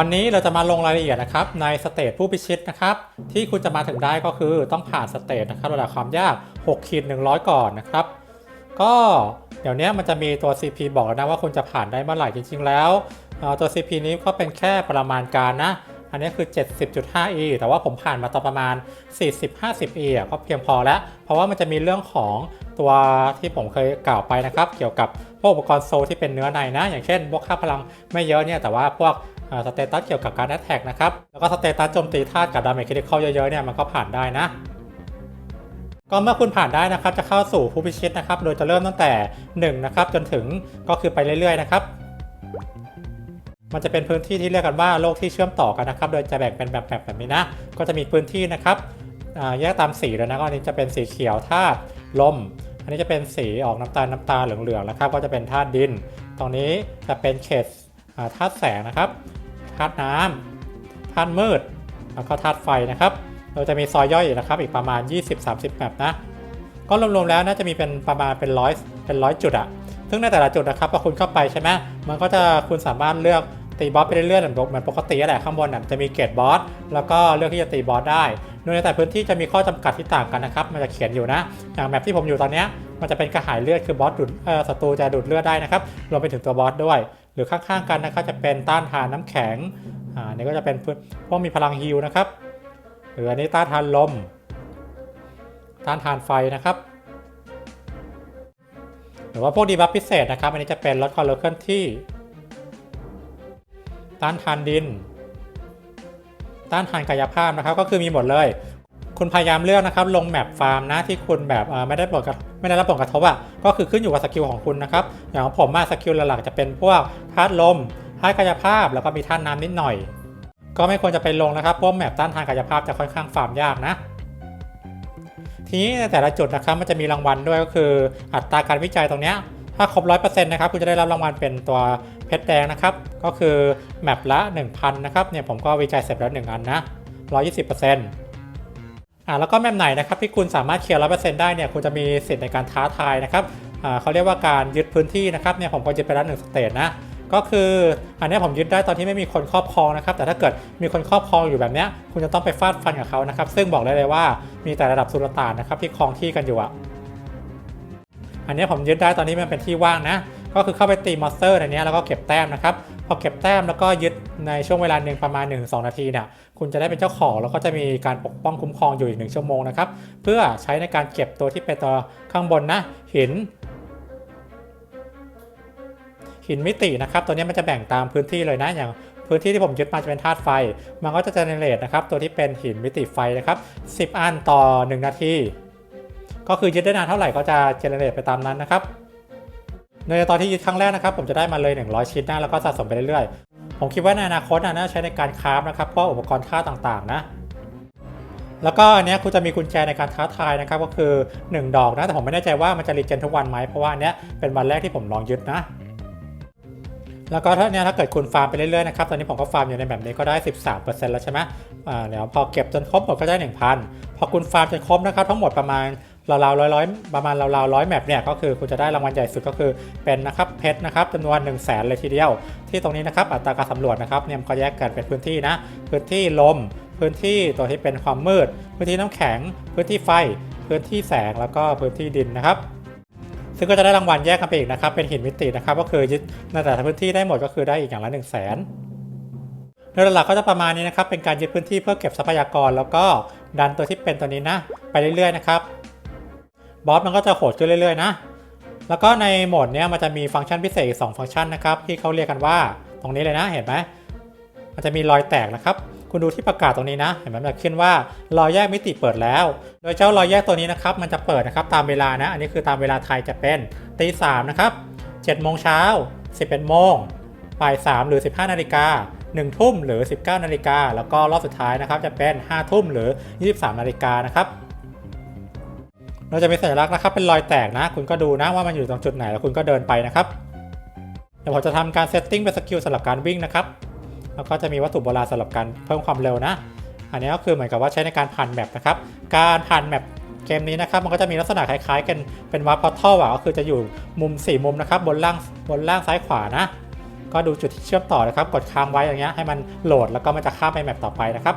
วันนี้เราจะมาลงรายละเอียดนะครับในสเตจผู้พิชิตนะครับที่คุณจะมาถึงได้ก็คือต้องผ่านสเตจนะครับระดับความยาก6ขีด100 ก่อนนะครับ ก็เดี๋ยวนี้มันจะมีตัว CP บอกแล้วนะว่าคุณจะผ่านได้เมื่อไหร่จริง ๆ แล้วตัว CP นี้ก็เป็นแค่ประมาณการนะ อันนี้คือ 70.5e แต่ว่าผมผ่านมาตอนประมาณ 40-50e ก็เพียงพอแล้ว เพราะว่ามันจะมีเรื่องของตัวที่ผมเคยกล่าวไปนะครับ เกี่ยวกับพวกอุปกรณ์โซลที่เป็นเนื้อในนะ อย่างเช่นพวกค่าพลังไม่เยอะเนี่ยแต่ว่าพวก สเตตัสเกี่ยวกับการแอตแทกนะครับ แล้วก็สเตตัสโจมตีธาตุกับดาเมจคริติคอลเยอะๆเนี่ยมันก็ผ่านได้นะ ก็เมื่อคุณผ่านได้นะครับจะเข้าสู่ผู้พิชิตนะครับ โดยจะเริ่มตั้งแต่1นะครับจนถึงก็คือไปเรื่อยๆนะครับ มันจะเป็นพื้นที่ที่เรียกกันว่าโลกที่เชื่อมต่อกันนะครับ โดยจะแบ่งเป็นแบบแบบแบบนี้นะ ก็จะมีพื้นที่นะครับแยกตามสีเลยนะก็อันนี้จะเป็นสีเขียวธาตุลม อันนี้จะเป็นสีออกน้ำตาลน้ำตาลเหลืองๆนะครับ ก็จะเป็นธาตุดิน ตรงนี้จะเป็นเขตธาตุแสงนะครับ ธาตุน้ำธาตุมืด แล้วก็ธาตุไฟนะครับ เราจะมีซอยย่อยอีกนะครับ อีกประมาณ 20-30แบบนะ ก็รวมๆแล้วน่าจะมีเป็นประมาณเป็นร้อยเป็นร้อยจุดอะซึ่งในแต่ละจุดนะครับพอคุณเข้าไปใช่ไหมมันก็จะคุณสามารถเลือกตีบอสไปเรื่อยๆเหมือนปกติแหละข้างบนน่ะจะมีเกรดบอสแล้วก็เลือกที่จะตีบอสได้โดยในแต่พื้นที่จะมีข้อจำกัดที่ต่างกันนะครับ มันจะเขียนอยู่นะ อย่างแบบที่ผมอยู่ตอนนี้มันจะเป็นกระหายเลือดคือบอสดูดศัตรูจะดูดเลือดได้นะครับรวมไปถึงตัวบอสด้วย รือข้างๆกันนะครับจะเป็นต้านทานน้ำแข็งอ่านี่ก็จะเป็นพวกมีพลังฮิลนะครับหรืออันนี้ต้านทานลม ต้านทานไฟนะครับ หรือว่าพวกดีบัฟพิเศษนะครับ อันนี้จะเป็นลดความเร็วเคลนที่ ต้านทานดิน ต้านทานกายภาพนะครับ ก็คือมีหมดเลย คุณพยายามเลือกนะครับลงแมปฟาร์มนะที่คุณแบบไม่ได้ผลกระไม่ได้รับผลกระทบอะก็คือขึ้นอยู่กับสกิลของคุณนะครับอย่างของผมมาสกิลหลักๆจะเป็นพวกธาตุลมธาตุกายภาพแล้วก็มีธาตุน้ำนิดหน่อย ก็ไม่ควรจะไปลงนะครับเพราะแมปต้านทานกายภาพจะค่อนข้างฟาร์มยากนะทีนี้ในแต่ละจุดนะครับมันจะมีรางวัลด้วยก็คืออัตราการวิจัยตรงเนี้ยถ้าครบ100%นะครับคุณจะได้รับรางวัลเป็นตัวเพชรแดงนะครับ ก็คือแมปละ 1,000 นะครับเนี่ยผมก็วิจัยเสร็จแล้ว 1 อันนะ120%อ่าแล้วก็แมปไหนนะครับที่คุณสามารถเคลียร์100%ได้เนี่ยคุณจะมีสิทธิ์ในการท้าทายนะครับอ่าเขาเรียกว่าการยึดพื้นที่นะครับเนี่ยผมก็ยึดไปแล้วหนึ่งสเตจนะก็คืออันนี้ผมยึดได้ตอนที่ไม่มีคนครอบครองนะครับ แต่ถ้าเกิดมีคนครอบครองอยู่แบบเนี้ยคุณจะต้องไปฟาดฟันกับเขานะครับ ซึ่งบอกได้เลยว่ามีแต่ระดับสุลต่านนะครับที่ครองที่กันอยู่อะอันนี้ผมยึดได้ตอนนี้มันเป็นที่ว่างนะ ก็คือเข้าไปตีมอนสเตอร์ในนี้แล้วก็เก็บแต้มนะครับ พอเก็บแต้มแล้วก็ยึดในช่วงเวลาหนึ่งประมาณ 1-2 นาทีเนี่ย คุณจะได้เป็นเจ้าของแล้วก็จะมีการปกป้องคุ้มครองอยู่อีกหนึ่งชั่วโมงนะครับ เพื่อใช้ในการเก็บตัวที่เป็นตัวข้างบนนะหินหินมิตินะครับ ตัวนี้มันจะแบ่งตามพื้นที่เลยนะ อย่างพื้นที่ที่ผมยึดมาจะเป็นธาตุไฟ มันก็จะเจเนเรตนะครับ ตัวที่เป็นหินมิติไฟนะครับ 10 อันต่อ 1 นาที ก็คือยึดได้นานเท่าไหร่ก็จะเจเนเรตไปตามนั้นนะครับ ในตอนที่ยึดครั้งแรกนะครับ ผมจะได้มาเลย 100 ชิ้นนะแล้วก็สะสมไปเรื่อย ผมคิดว่าในอนาคตน่าใช้ในการคราฟนะครับพวกอุปกรณ์ค่าต่างๆ นะแล้วก็อันนี้คุณจะมีกุญแจในการท้าทายนะครับก็คือ 1 ดอกนะแต่ผมไม่แน่ใจว่ามันจะรีเจนทุกวันไหมเพราะว่าอันนี้เป็นวันแรกที่ผมลองยึดนะ แล้วก็ถ้าเนี่ยถ้าเกิดคุณฟาร์มไปเรื่อยๆนะครับตอนนี้ผมก็ฟาร์มอยู่ในแบบนี้ก็ได้ 13%แล้วใช่ไหมอ่าเดี๋ยวพอเก็บจนครบหมดก็ได้ 1,000 พอคุณฟาร์มจนครบนะครับทั้งหมดประมาณ ราวๆร้อยร้อยประมาณราวๆร้อยแมปเนี่ยก็คือคุณจะได้รางวัลใหญ่สุดก็คือเป็นนะครับเพชรนะครับจำนวน1 0 0 0 0แสนเลยทีเดียว ที่ตรงนี้นะครับอัตราการสำรวจนะครับเนี่ยมันก็แยกกันเป็นพื้นที่นะพื้นที่ลม พื้นที่ตัวที่เป็นความมืด พื้นที่น้ำแข็ง พื้นที่ไฟ พื้นที่แสงแล้วก็พื้นที่ดินนะครับซึ่งก็จะได้รางวัลแยกกันไปอีกนะครับเป็นหินมิตินะครับก็คือยึดในแต่ละพื้นที่ได้หมดก็คือได้อีกอย่างละ1 0 0 0 0แสนโดยหลักก็จะประมาณนี้นะครับเป็นการยึดพื้นที่เพื่อเก็บทรัพยากร แล้วก็ดันตัวที่เป็นตัวนี้นะไปเรื่อยๆนะครับ บอสมันก็จะโหดขึ้นเรื่อยๆนะ แล้วก็ในโหมดเนี้ยมันจะมีฟังก์ชันพิเศษอีกสองฟังก์ชันนะครับที่เขาเรียกกันว่าตรงนี้เลยนะเห็นไหมมันจะมีรอยแตกนะครับ คุณดูที่ประกาศตรงนี้นะ เห็นไหมมันจะขึ้นว่ารอยแยกมิติเปิดแล้ว โดยเจ้ารอยแยกตัวนี้นะครับ มันจะเปิดนะครับตามเวลานะ อันนี้คือตามเวลาไทยจะเป็นตีสามนะครับ7โมงเช้า11โมงบ่าย3หรือ15นาฬิกา1ทุ่มหรือ19นาฬิกาแล้วก็รอบสุดท้ายนะครับจะเป็น5ทุ่มหรือ23นาฬิกานะครับ เราจะมีสัญลักษณ์นะครับเป็นรอยแตกนะ คุณก็ดูนะว่ามันอยู่ตรงจุดไหนแล้วคุณก็เดินไปนะครับเดี๋ยวผมจะทำการเซตติ้งเป็นสกิลสำหรับการวิ่งนะครับแล้วก็จะมีวัตถุโบราณสำหรับการเพิ่มความเร็วนะ อันนี้ก็คือเหมือนกับว่าใช้ในการผ่านแมปนะครับการผ่านแมปเกมนี้นะครับมันก็จะมีลักษณะคล้ายๆ กันเป็นวาร์ปพอร์ทัลอะก็คือจะอยู่มุม 4 มุมนะครับบนล่างบนล่างซ้ายขวานะ ก็ดูจุดที่เชื่อมต่อนะครับ กดค้างไว้อย่างเงี้ยให้มันโหลดแล้วก็มันจะข้ามไปแมปต่อไปนะครับ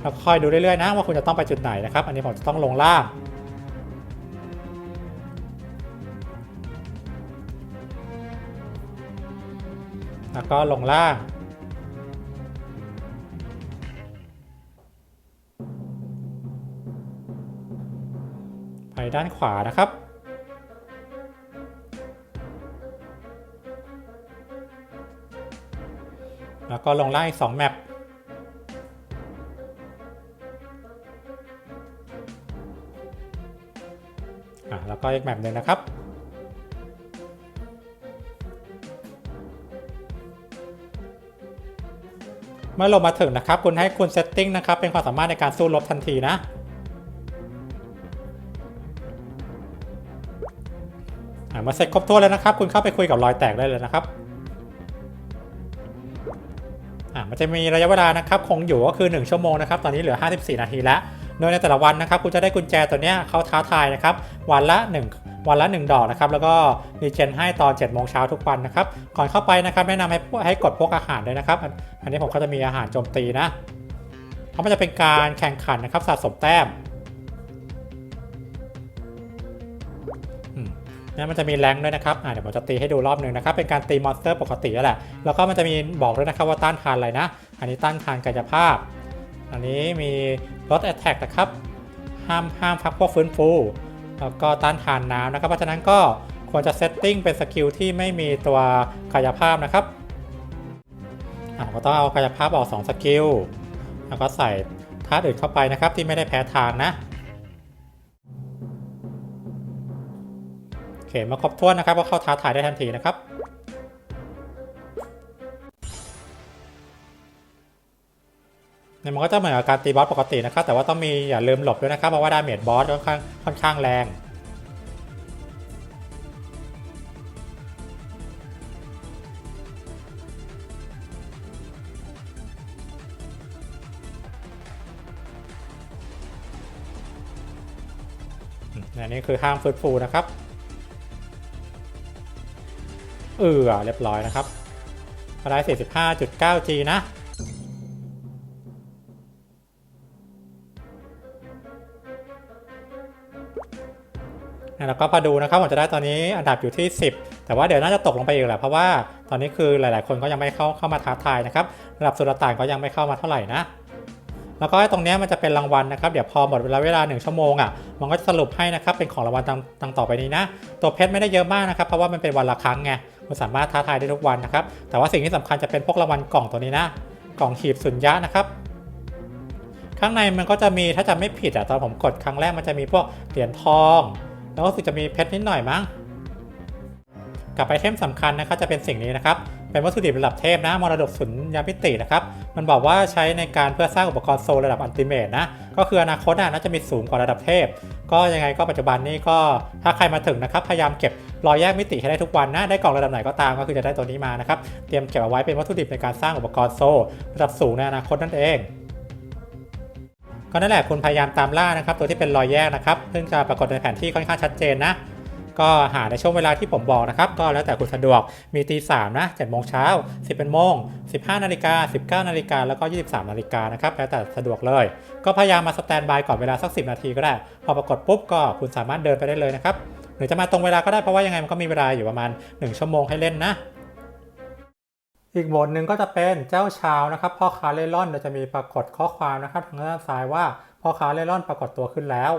แล้วค่อยดูเรื่อยๆนะว่าคุณจะต้องไปจุดไหนนะครับ อันนี้ผมจะต้องลงล่าง แล้วก็ลงล่าง ไปด้านขวานะครับ แล้วก็ลงล่างอีก2แมปแล้วก็อีกแมปหนึ่งนะครับ เมื่อลงมาถึงนะครับ คุณให้คุณเซตติ้งนะครับ เป็นความสามารถในการสู้รบทันทีนะอะมาเสร็จครบถ้วนแล้วนะครับ คุณเข้าไปคุยกับรอยแตกได้เลยนะครับอะมันจะมีระยะเวลานะครับ คงอยู่ก็คือ 1 ชั่วโมงนะครับ ตอนนี้เหลือ 54 นาทีแล้ว โดยในแต่ละวันนะครับ คุณจะได้กุญแจตัวนี้เขาท้าทายนะครับ วันละ1 วันละ 1 ดอกนะครับ แล้วก็รีเจนให้ตอน7โมงเช้าทุกวันนะครับ ก่อนเข้าไปนะครับ แนะนำให้ให้กดพวกอาหารด้วยนะครับ อันนี้ผมก็จะมีอาหารโจมตีนะ เพราะมันจะเป็นการแข่งขันนะครับสะสมแต้มอืมนะมันจะมีแรงด้วยนะครับอ่าเดี๋ยวผมจะตีให้ดูรอบหนึ่งนะครับ เป็นการตีมอนสเตอร์ปกติแล้วแหละ แล้วก็มันจะมีบอกด้วยนะครับว่าต้านทานอะไรนะ อันนี้ต้านทานกายภาพ อันนี้มีลดแอตแทกนะครับ ห้ามห้ามพักพวกฟื้นฟู แล้วก็ต้านทานน้ำนะครับ เพราะฉะนั้นก็ควรจะเซตติ้งเป็นสกิลที่ไม่มีตัวกายภาพนะครับเราก็ต้องเอากายภาพออก 2 สกิล แล้วก็ใส่ธาตุอื่นเข้าไปนะครับ ที่ไม่ได้แพ้ทางนะ โอเคมาครบถ้วนนะครับก็เข้าท้าทายได้ทันทีนะครับ เนี่ยมันก็จะเหมือนกับการตีบอสปกตินะครับแต่ว่าต้องมีอย่าลืมหลบด้วยนะครับเพราะว่าดาเมจบอสค่อนข้างค่อนข้างแรงอันนี้คือห้ามฟื้นฟูนะครับ เออเรียบร้อยนะครับมาได้ 45.9G นะ แล้วก็มาดูนะครับผมจะได้ตอนนี้อันดับอยู่ที่ 10 แต่ว่าเดี๋ยวน่าจะตกลงไปอีกแหละเพราะว่าตอนนี้คือหลาย ๆ คนก็ยังไม่เข้าเข้ามาท้าทายนะครับระดับสุลต่านก็ยังไม่เข้ามาเท่าไหร่นะแล้วก็ตรงนี้มันจะเป็นรางวัลนะครับ เดี๋ยวพอหมดเวลาเวลา 1 ชั่วโมงอะ มันก็จะสรุปให้นะครับ เป็นของรางวัลตังตังต่อไปนี้นะ ตัวเพชรไม่ได้เยอะมากนะครับ เพราะว่ามันเป็นวันละครั้งไงคุณสามารถท้าทายได้ทุกวันนะครับ แต่ว่าสิ่งที่สำคัญจะเป็นพวกรางวัลกล่องตัวนี้นะ กล่องหีบสุญญะนะครับ ข้างในมันก็จะมีถ้าจำไม่ผิดอะตอนผมกดครั้งแรกมันจะมีพวกเหรียญทอง แล้วก็รู้สึกจะมีเพชรนิดหน่อยมั้งกับไอเทมสำคัญนะครับจะเป็นสิ่งนี้นะครับ เป็นวัตถุดิบระดับเทพนะมรดกสุญญาพิตินะครับ มันบอกว่าใช้ในการเพื่อสร้างอุปกรณ์โซลระดับอันติเมตนะ ก็คืออนาคตน่ะน่าจะมีสูงกว่าระดับเทพ ก็ยังไงก็ปัจจุบันนี้ก็ถ้าใครมาถึงนะครับ พยายามเก็บรอยแยกมิติให้ได้ทุกวันนะ ได้กล่องระดับไหนก็ตามก็คือจะได้ตัวนี้มานะครับ เตรียมเก็บเอาไว้เป็นวัตถุดิบในการสร้างอุปกรณ์โซลระดับสูงในอนาคตนั่นเอง ก็นั่นแหละคุณพยายามตามล่านะครับ ตัวที่เป็นรอยแยกนะครับ ซึ่งจะปรากฏในแผนที่ค่อนข้างชัดเจนนะ ก็หาในช่วงเวลาที่ผมบอกนะครับ ก็แล้วแต่คุณสะดวก มีตีสามนะเจ็ดโมงเช้าสิบเป็นโมงสิบห้านาฬิกาสิบเก้านาฬิกาแล้วก็ยี่สิบสามนาฬิกานะครับ แล้วแต่สะดวกเลย ก็พยายามมาสแตนบายก่อนเวลาสักสิบนาทีก็ได้ พอปรากฏปุ๊บก็คุณสามารถเดินไปได้เลยนะครับ หรือจะมาตรงเวลาก็ได้เพราะว่ายังไงมันก็มีเวลาอยู่ประมาณ 1 ชั่วโมงให้เล่นนะ อีกโหมดหนึ่งก็จะเป็นเจ้าชาวนะครับพ่อค้าเล่ร่อนโดยจะมีปรากฏข้อความนะครับทางด้านซ้ายว่าพ่อค้าเล่ร่อนปรากฏตัวขึ้นแล้ว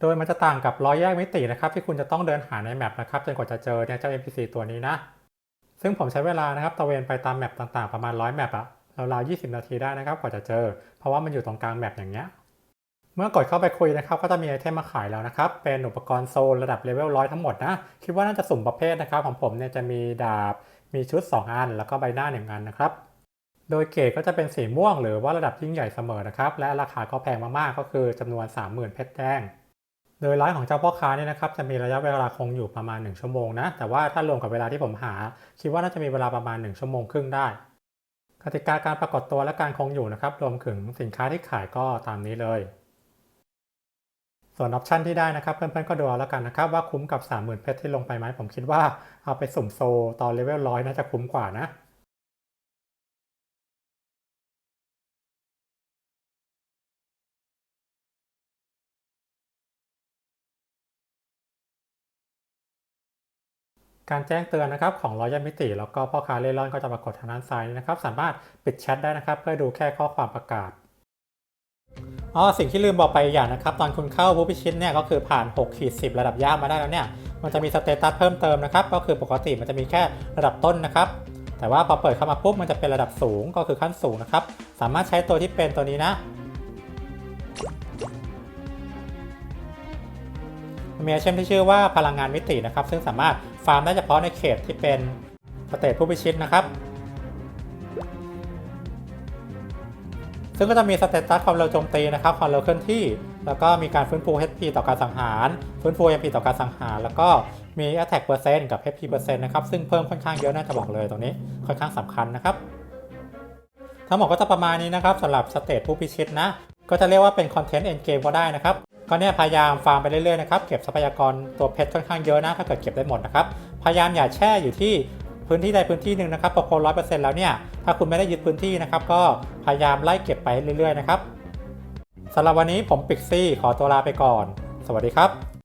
โดยมันจะต่างกับร้อยแยกมิตินะครับที่คุณจะต้องเดินหาในแมปนะครับจนกว่าจะเจอเนี่ยเจ้า NPC ตัวนี้นะ ซึ่งผมใช้เวลานะครับตะเวนไปตามแมปต่างๆประมาณ100แมปอะราวๆ20 นาทีได้นะครับกว่าจะเจอ เพราะว่ามันอยู่ตรงกลางแมปอย่างเงี้ยเมื่อกดเข้าไปคุยนะครับก็จะมีไอเทมมาขายแล้วนะครับ เป็นอุปกรณ์โซลระดับเลเวลร้อยทั้งหมดนะ คิดว่าน่าจะสุ่มประเภทนะครับ ของผมเนี่ยจะมีดาบ มีชุด 2 อัน แล้วก็ใบหน้า1อันนะครับ โดยเกรดก็จะเป็นสีม่วงหรือว่าระดับยิ่งใหญ่เสมอนะครับ และราคาก็แพงมากๆ ก็คือจำนวน 30,000 เพชรแดง โดยร้านของเจ้าพ่อค้าเนี่ยนะครับจะมีระยะเวลาคงอยู่ประมาณ 1 ชั่วโมงนะ แต่ว่าถ้ารวมกับเวลาที่ผมหา คิดว่าน่าจะมีเวลาประมาณ 1 ชั่วโมงครึ่งได้ กติกาการปรากฏตัวและการคงอยู่นะครับ รวมถึงสินค้าที่ขายก็ตามนี้เลย ส่วนออปชันที่ได้นะครับ เพื่อนๆก็ดูเอาแล้วกันนะครับว่าคุ้มกับ 30,000เพชรที่ลงไปไหมผมคิดว่าเอาไปสุ่มโซตอนเลเวลร้อยน่าจะคุ้มกว่านะการแจ้งเตือนนะครับของรอยยมิติ แล้วก็พ่อค้าเล่ร่อนก็จะปรากฏทางด้านซ้ายนะครับ สามารถปิดแชทได้นะครับ เพื่อดูแค่ข้อความประกาศ อ๋อสิ่งที่ลืมบอกไปอีกอย่างนะครับ ตอนคุณเข้าผู้พิชิตเนี่ยก็คือผ่าน6ขีด10 ระดับยากมาได้แล้วเนี่ยมันจะมีสเตตัสเพิ่มเติมนะครับ ก็คือปกติมันจะมีแค่ระดับต้นนะครับ แต่ว่าพอเปิดเข้ามาปุ๊บมันจะเป็นระดับสูงก็คือขั้นสูงนะครับ สามารถใช้ตัวที่เป็นตัวนี้นะมีไอเทมที่ชื่อว่าพลังงานมิตินะครับ ซึ่งสามารถฟาร์มได้เฉพาะในเขตที่เป็นสเตจผู้พิชิตนะครับ ซึ่งก็จะมีสเตตัสความเร็วโจมตีนะครับความเร็วเคลื่อนที่ แล้วก็มีการฟื้นฟู HP ต่อการสังหาร ฟื้นฟู MP ต่อการสังหาร แล้วก็มี Attack เปอร์เซ็นต์กับ HP เปอร์เซ็นต์นะครับซึ่งเพิ่มค่อนข้างเยอะน่าจะบอกเลยตรงนี้ค่อนข้างสำคัญนะครับ ทั้งหมดก็จะประมาณนี้นะครับสำหรับสเตจผู้พิชิตนะ ก็จะเรียกว่าเป็นคอนเทนต์เอ็นเกมก็ได้นะครับก็เนี่ยพยายามฟาร์มไปเรื่อยๆนะครับเก็บทรัพยากรตัวเพชรค่อนข้างเยอะนะถ้าเกิดเก็บได้หมดนะครับพยายามอย่าแช่อยู่ที่ พื้นที่ใดพื้นที่หนึ่งนะครับพอครบร้อยเปอร์เซ็นต์แล้วเนี่ยถ้าคุณไม่ได้ยึดพื้นที่นะครับก็พยายามไล่เก็บไปเรื่อยๆนะครับสำหรับวันนี้ผมปิกซี่ขอตัวลาไปก่อน สวัสดีครับ